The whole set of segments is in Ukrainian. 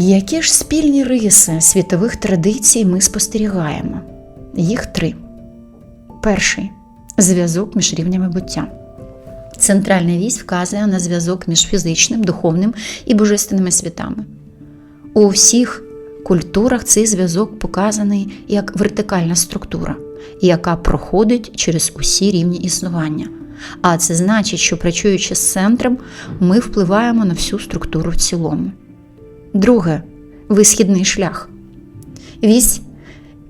Які ж спільні риси світових традицій ми спостерігаємо? Їх три. Перший зв'язок між рівнями буття. Центральна вісь вказує на зв'язок між фізичним, духовним і божественними світами. У всіх культурах цей зв'язок показаний як вертикальна структура, яка проходить через усі рівні існування. А це значить, що працюючи з центром, ми впливаємо на всю структуру в цілому. Друге висхідний шлях. Вісь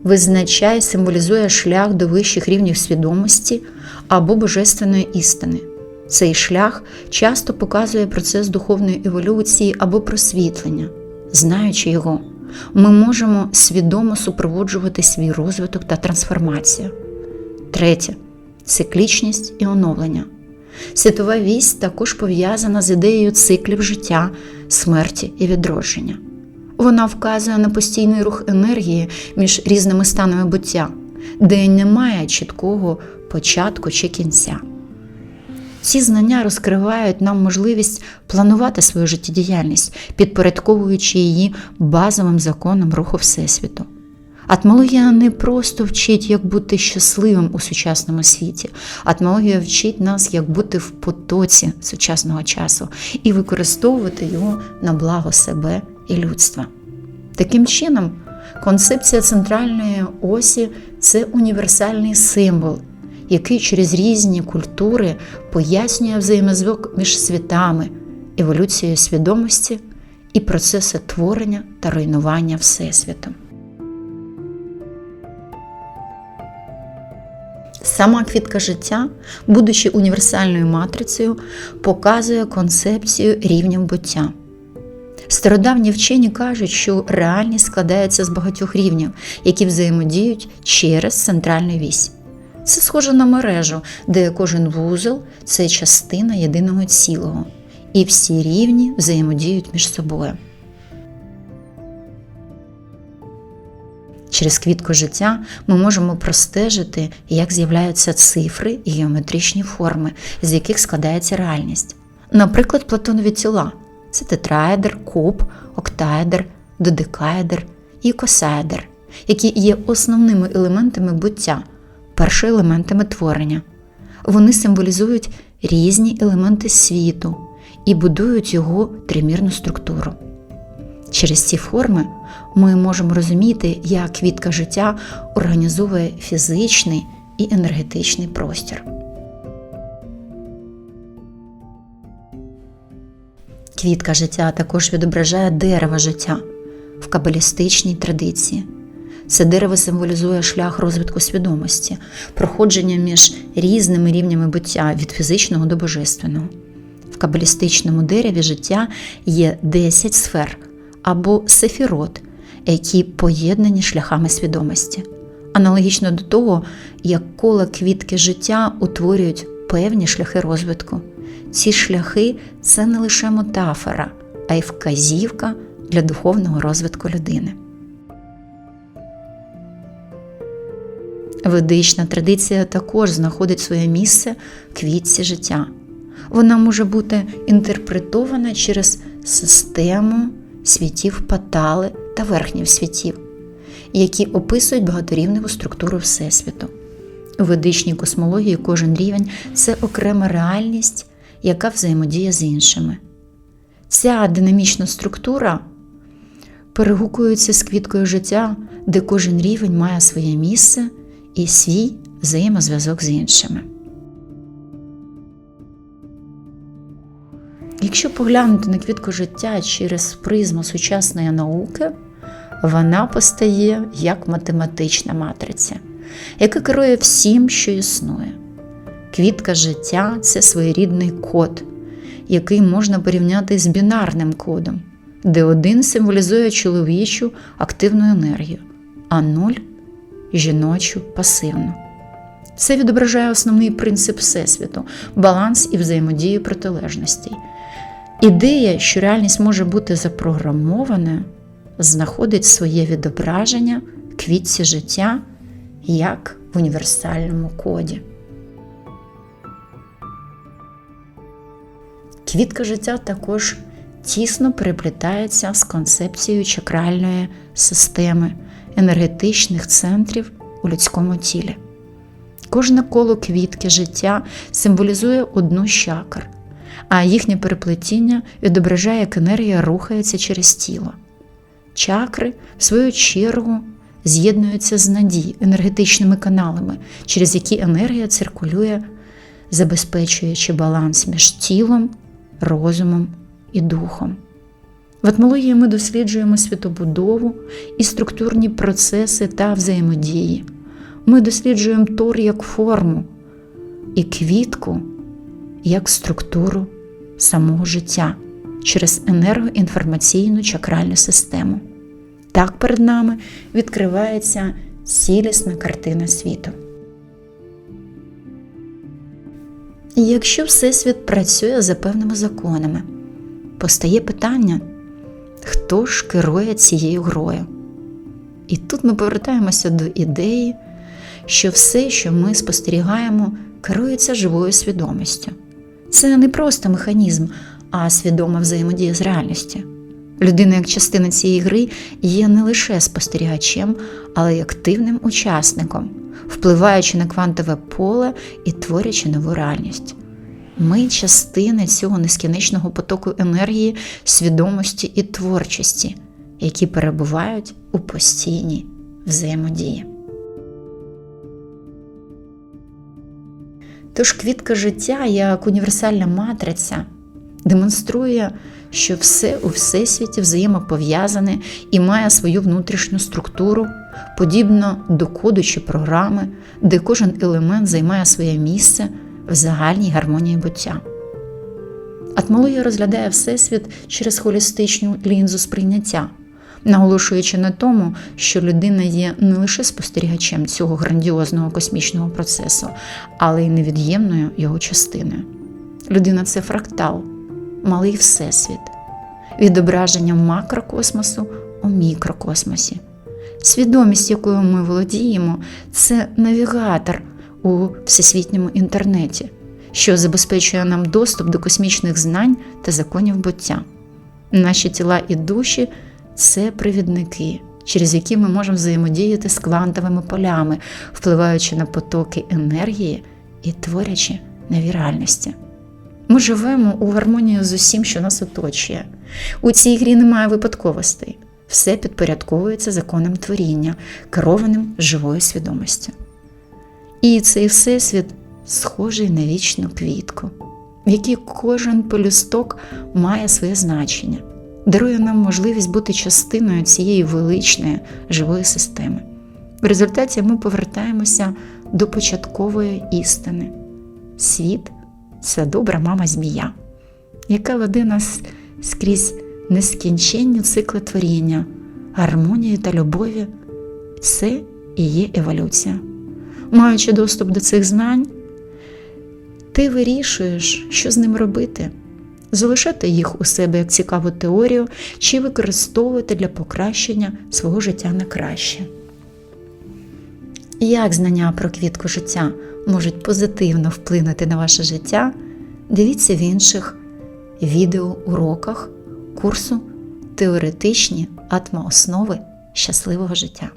визначає, символізує шлях до вищих рівнів свідомості або божественної істини. Цей шлях часто показує процес духовної еволюції або просвітлення. Знаючи його, ми можемо свідомо супроводжувати свій розвиток та трансформацію. Третє циклічність і оновлення. Світова вісь також пов'язана з ідеєю циклів життя, смерті і відродження. Вона вказує на постійний рух енергії між різними станами буття, де немає чіткого початку чи кінця. Ці знання розкривають нам можливість планувати свою життєдіяльність, підпорядковуючи її базовим законам руху Всесвіту. Атмологія не просто вчить, як бути щасливим у сучасному світі. Атмологія вчить нас, як бути в потоці сучасного часу і використовувати його на благо себе і людства. Таким чином, концепція центральної осі це універсальний символ, який через різні культури пояснює взаємозв'язок між світами, еволюцією свідомості і процеси творення та руйнування Всесвіту. Сама квітка життя, будучи універсальною матрицею, показує концепцію рівнів буття. Стародавні вчені кажуть, що реальність складається з багатьох рівнів, які взаємодіють через центральну вісь. Це схоже на мережу, де кожен вузол це частина єдиного цілого, і всі рівні взаємодіють між собою. Через квітку життя ми можемо простежити, як з'являються цифри і геометричні форми, з яких складається реальність. Наприклад, платонові тіла це тетраедр, куб, октаедр, додекаедр і косаедр, які є основними елементами буття, першоелементами творення. Вони символізують різні елементи світу і будують його тримірну структуру. Через ці форми ми можемо розуміти, як квітка життя організовує фізичний і енергетичний простір. Квітка життя також відображає дерево життя в кабалістичній традиції. Це дерево символізує шлях розвитку свідомості, проходження між різними рівнями буття від фізичного до божественного. В кабалістичному дереві життя є 10 сфер або сефірот, які поєднані шляхами свідомості. Аналогічно до того, як коло квітки життя утворюють певні шляхи розвитку. Ці шляхи це не лише метафора, а й вказівка для духовного розвитку людини. Ведична традиція також знаходить своє місце в квітці життя. Вона може бути інтерпретована через систему світів патали та верхніх світів, які описують багаторівневу структуру Всесвіту. У ведичній космології кожен рівень це окрема реальність, яка взаємодіє з іншими. Ця динамічна структура перегукується з квіткою життя, де кожен рівень має своє місце і свій взаємозв'язок з іншими. Якщо поглянути на квітку життя через призму сучасної науки, вона постає як математична матриця, яка керує всім, що існує. Квітка життя це своєрідний код, який можна порівняти з бінарним кодом, де один символізує чоловічу активну енергію, а нуль жіночу пасивну. Це відображає основний принцип Всесвіту, баланс і взаємодію протилежностей. Ідея, що реальність може бути запрограмованою, знаходить своє відображення квітці життя як в універсальному коді. Квітка життя також тісно переплітається з концепцією чакральної системи енергетичних центрів у людському тілі. Кожне коло квітки життя символізує одну з чакр, а їхнє переплетіння відображає, як енергія рухається через тіло. Чакри, в свою чергу, з'єднуються з надій енергетичними каналами, через які енергія циркулює, забезпечуючи баланс між тілом, розумом і духом. В етмології ми досліджуємо світобудову і структурні процеси та взаємодії. Ми досліджуємо тор як форму і квітку як структуру самого життя через енергоінформаційну чакральну систему. Так перед нами відкривається цілісна картина світу. І якщо Всесвіт працює за певними законами, постає питання, хто ж керує цією грою? І тут ми повертаємося до ідеї, що все, що ми спостерігаємо, керується живою свідомістю. Це не просто механізм, а свідома взаємодія з реальністю. Людина, як частина цієї гри, є не лише спостерігачем, але й активним учасником, впливаючи на квантове поле і творячи нову реальність. Ми частини цього нескінченного потоку енергії, свідомості і творчості, які перебувають у постійній взаємодії. Тож квітка життя як універсальна матриця демонструє, що все у всесвіті взаємопов'язане і має свою внутрішню структуру, подібно до коду чи програми, де кожен елемент займає своє місце в загальній гармонії буття. Атмологія розглядає Всесвіт через холістичну лінзу сприйняття, наголошуючи на тому, що людина є не лише спостерігачем цього грандіозного космічного процесу, але й невід'ємною його частиною. Людина це фрактал, малий всесвіт, відображення макрокосмосу у мікрокосмосі. Свідомість, якою ми володіємо, це навігатор у всесвітньому інтернеті, що забезпечує нам доступ до космічних знань та законів буття. Наші тіла і душі це провідники, через які ми можемо взаємодіяти з квантовими полями, впливаючи на потоки енергії і творячи нові реальності. Ми живемо у гармонії з усім, що нас оточує. У цій грі немає випадковостей. Все підпорядковується законом творіння, керованим живою свідомістю. І цей всесвіт схожий на вічну квітку, в якій кожен полюсток має своє значення, дарує нам можливість бути частиною цієї величної живої системи. В результаті ми повертаємося до початкової істини. Світ це добра мама змія, яка веде нас скрізь нескінченні цикли творіння, гармонії та любові це і є еволюція. Маючи доступ до цих знань, ти вирішуєш, що з ним робити, залишати їх у себе як цікаву теорію чи використовувати для покращення свого життя на краще. Як знання про квітку життя можуть позитивно вплинути на ваше життя, дивіться в інших відеоуроках курсу Теоретичні атмооснови щасливого життя.